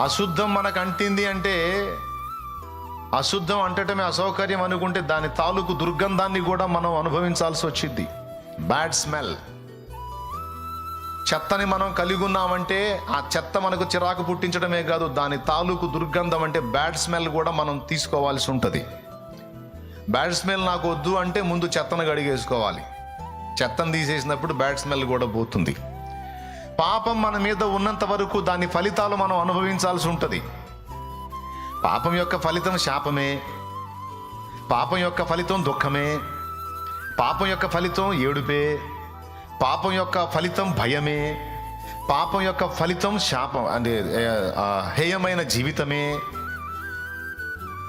అశుద్ధం మనకు అంటింది అంటే అశుద్ధం అంటటమే అసౌకర్యం అనుకుంటే దాని తాలూకు దుర్గంధాన్ని కూడా మనం అనుభవించాల్సి వచ్చింది. బ్యాడ్ స్మెల్ చెత్తని మనం కలిగి ఉన్నామంటే ఆ చెత్త మనకు చిరాకు పుట్టించడమే కాదు దాని తాలూకు దుర్గంధం అంటే బ్యాడ్ స్మెల్ కూడా మనం తీసుకోవాల్సి ఉంటుంది. బ్యాడ్ స్మెల్ నాకు వద్దు అంటే ముందు చెత్తను కడిగేసుకోవాలి. చెత్తను తీసేసినప్పుడు బ్యాడ్ స్మెల్ కూడా పోతుంది. పాపం మన మీద ఉన్నంత వరకు దాని ఫలితాలు మనం అనుభవించాల్సి ఉంటుంది. పాపం యొక్క ఫలితం శాపమే. పాపం యొక్క ఫలితం దుఃఖమే. పాపం యొక్క ఫలితం ఏడుపే. పాపం యొక్క ఫలితం భయమే. పాపం యొక్క ఫలితం శాపం అంటే హేయమైన జీవితమే.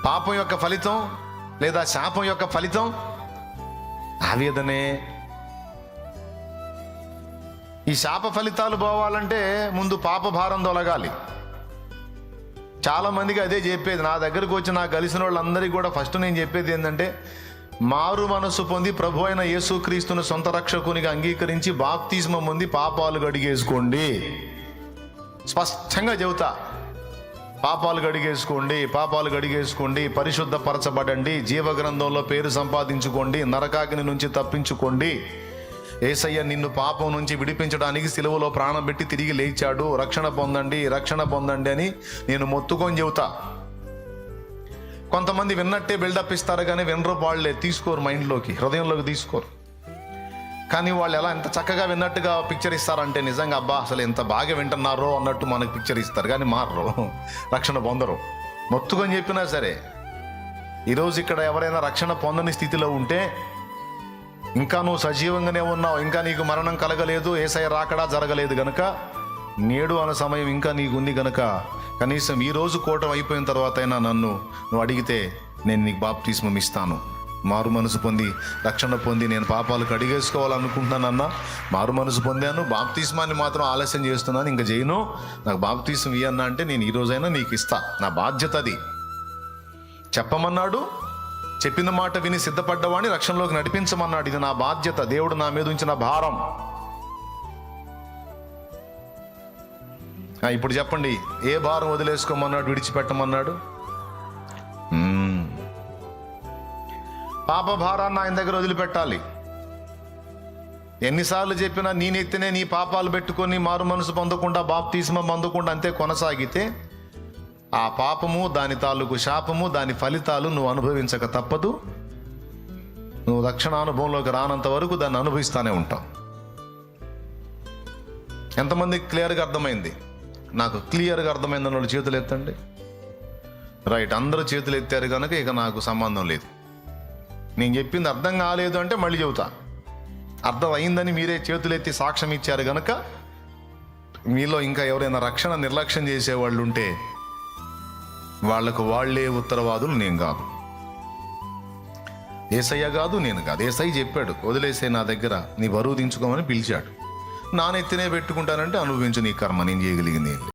పాపం యొక్క ఫలితం లేదా శాపం యొక్క ఫలితం ఆవేదనే. ఈ శాప ఫలితాలు పోవాలంటే ముందు పాప భారం తొలగాలి. చాలామందికి అదే చెప్పేది నా దగ్గరకు వచ్చి నాకు కలిసిన వాళ్ళందరికీ కూడా ఫస్ట్ నేను చెప్పేది ఏంటంటే మారు మనసు పొంది ప్రభు అయిన యేసుక్రీస్తును సొంత రక్షకునిగా అంగీకరించి బాప్తిస్మం పొంది పాపాలు గడిగేసుకోండి స్పష్టంగా చెబుతా పాపాలు గడిగేసుకోండి పాపాలు గడిగేసుకోండి పరిశుద్ధపరచబడండి జీవగ్రంథంలో పేరు సంపాదించుకోండి నరకాగ్ని నుంచి తప్పించుకోండి. ఏసయ్య నిన్ను పాపం నుంచి విడిపించడానికి సిలువలో ప్రాణం పెట్టి తిరిగి లేచాడు. రక్షణ పొందండి రక్షణ పొందండి అని నేను మొత్తుకొని చెబుతా. కొంతమంది విన్నట్టే బిల్డప్ ఇస్తారు కానీ వినరు వాళ్ళే తీసుకోరు మైండ్లోకి హృదయంలోకి తీసుకోరు. కానీ వాళ్ళు ఎలా ఎంత చక్కగా విన్నట్టుగా పిక్చర్ ఇస్తారంటే నిజంగా అబ్బా అసలు ఎంత బాగా వింటున్నారో అన్నట్టు మనకు పిక్చర్ ఇస్తారు కానీ మారరు రక్షణ పొందరు. మొత్తుకొని చెప్పినా సరే ఈరోజు ఇక్కడ ఎవరైనా రక్షణ పొందని స్థితిలో ఉంటే ఇంకా నువ్వు సజీవంగానే ఉన్నావు. ఇంకా నీకు మరణం కలగలేదు. ఏసఐ రాకడా జరగలేదు గనక నేడు అనే సమయం ఇంకా నీకు ఉంది కనీసం ఈ రోజు కోటం అయిపోయిన తర్వాత అయినా నన్ను నువ్వు అడిగితే నేను నీకు బాప్తిస్మం ఇస్తాను. మారు మనసు పొంది రక్షణ పొంది నేను పాపాలకు కడిగేసుకోవాలనుకుంటున్నానన్నా మారు మనసు పొందాను బాప్తిస్మాన్ని మాత్రం ఆలస్యం చేస్తున్నాను ఇంకా చేయను నాకు బాప్తిస్మం ఇయ్యన్నా అంటే నేను ఈ రోజైనా నీకు ఇస్తా. నా బాధ్యత అది. చెప్పమన్నాడు చెప్పిన మాట విని సిద్ధపడ్డవాడిని రక్షణలోకి నడిపించమన్నాడు. ఇది నా బాధ్యత. దేవుడు నా మీద ఉంచిన భారం. ఇప్పుడు చెప్పండి. ఏ భారం వదిలేసుకోమన్నాడు? విడిచిపెట్టమన్నాడు? పాప భారాన్ని ఆయన దగ్గర వదిలిపెట్టాలి. ఎన్నిసార్లు చెప్పినా నేనెత్తినే నీ పాపాలు పెట్టుకొని మారు మనసు పొందకుండా బాప్తీస్మ పొందకుండా అంతే కొనసాగితే ఆ పాపము దాని తాలూకు శాపము దాని ఫలితాలు నువ్వు అనుభవించక తప్పదు. నువ్వు రక్షణ అనుభవంలోకి రానంత వరకు దాన్ని అనుభవిస్తానే ఉంటావు. ఎంతమంది క్లియర్గా అర్థమైంది? నాకు క్లియర్గా అర్థమైందని వాళ్ళు చేతులు ఎత్తండి. రైట్ అందరూ చేతులు ఎత్తారు కనుక ఇక నాకు సంబంధం లేదు. నేను చెప్పింది అర్థం కాలేదు అంటే మళ్ళీ చెబుతా. అర్థం అయిందని మీరే చేతులు ఎత్తి సాక్ష్యం ఇచ్చారు కనుక మీలో ఇంకా ఎవరైనా రక్షణ నిర్లక్ష్యం చేసేవాళ్ళు ఉంటే వాళ్ళకు వాళ్ళే ఉత్తరవాదులు నేను కాదు. ఏసయ్య కాదు నేను కాదు. ఏసయ్య చెప్పాడు వదిలేసే నా దగ్గర నీ బరువు దించుకోమని పిలిచాడు. నానెత్తినే పెట్టుకుంటానంటే అనుభవించు నీ కర్మ నేను చేయగలిగింది